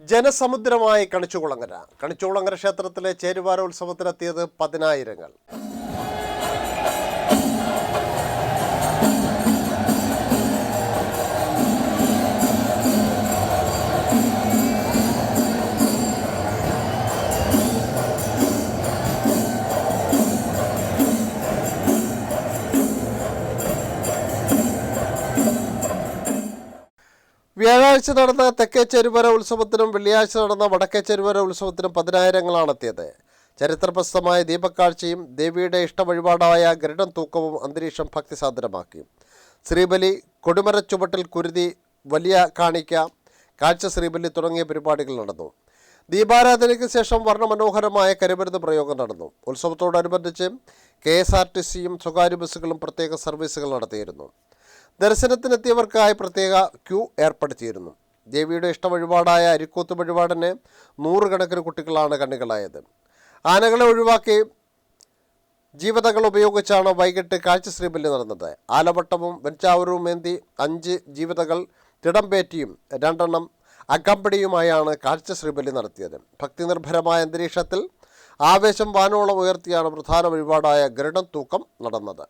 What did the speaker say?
ജനസമുദ്രമായി കണിച്ചുകുളങ്ങര. കണിച്ചുകുളങ്ങര ക്ഷേത്രത്തിലെ ചേരുവാര ഉത്സവത്തിനെത്തിയത് പതിനായിരങ്ങൾ. വ്യാഴാഴ്ച നടന്ന തെക്കേ ചെരുവര ഉത്സവത്തിനും വെള്ളിയാഴ്ച നടന്ന വടക്കേ ചെരുവര ഉത്സവത്തിനും പതിനായിരങ്ങളാണ് എത്തിയത് ചരിത്രപ്രസിദ്ധമായ ദീപക്കാഴ്ചയും ദേവിയുടെ ഇഷ്ടവഴിപാടായ ഗരുഡം തൂക്കവും അന്തരീക്ഷം ഭക്തിസാന്ദ്രമാക്കി. ശ്രീബലി കൊടിമര ചുവട്ടിൽ കുരുതി വലിയ കാണിക്ക കാഴ്ച ശ്രീബലി തുടങ്ങിയ പരിപാടികൾ നടന്നു. ദീപാരാധനയ്ക്ക് ശേഷം വർണമനോഹരമായ കരുമരുന്ന് പ്രയോഗം നടന്നു. ഉത്സവത്തോടനുബന്ധിച്ച് കെ എസ് ആർ ടി സിയും സ്വകാര്യ ബസ്സുകളും പ്രത്യേക സർവീസുകൾ നടത്തിയിരുന്നു. ദർശനത്തിനെത്തിയവർക്കായി പ്രത്യേക ക്യൂ ഏർപ്പെടുത്തിയിരുന്നു. ദേവിയുടെ ഇഷ്ടവഴിപാടായ അരിക്കൂത്ത് വഴിപാടിന് നൂറുകണക്കിന് കുട്ടികളാണ് കണ്ണികളായത്. ആനകളെ ഒഴിവാക്കി ജീവതകൾ ഉപയോഗിച്ചാണ് വൈകിട്ട് കാഴ്ച ശ്രീബലി നടന്നത്. ആലവട്ടവും വെഞ്ചാവരവും ഏന്തി അഞ്ച് ജീവതകൾ തിടംപേറ്റിയും രണ്ടെണ്ണം അകമ്പടിയുമായാണ് കാഴ്ച ശ്രീബലി നടത്തിയത്. ഭക്തി നിർഭരമായ അന്തരീക്ഷത്തിൽ ആവേശം വാനോളം ഉയർത്തിയാണ് പ്രധാന വഴിപാടായ ഗരുഡൻ തൂക്കം നടന്നത്.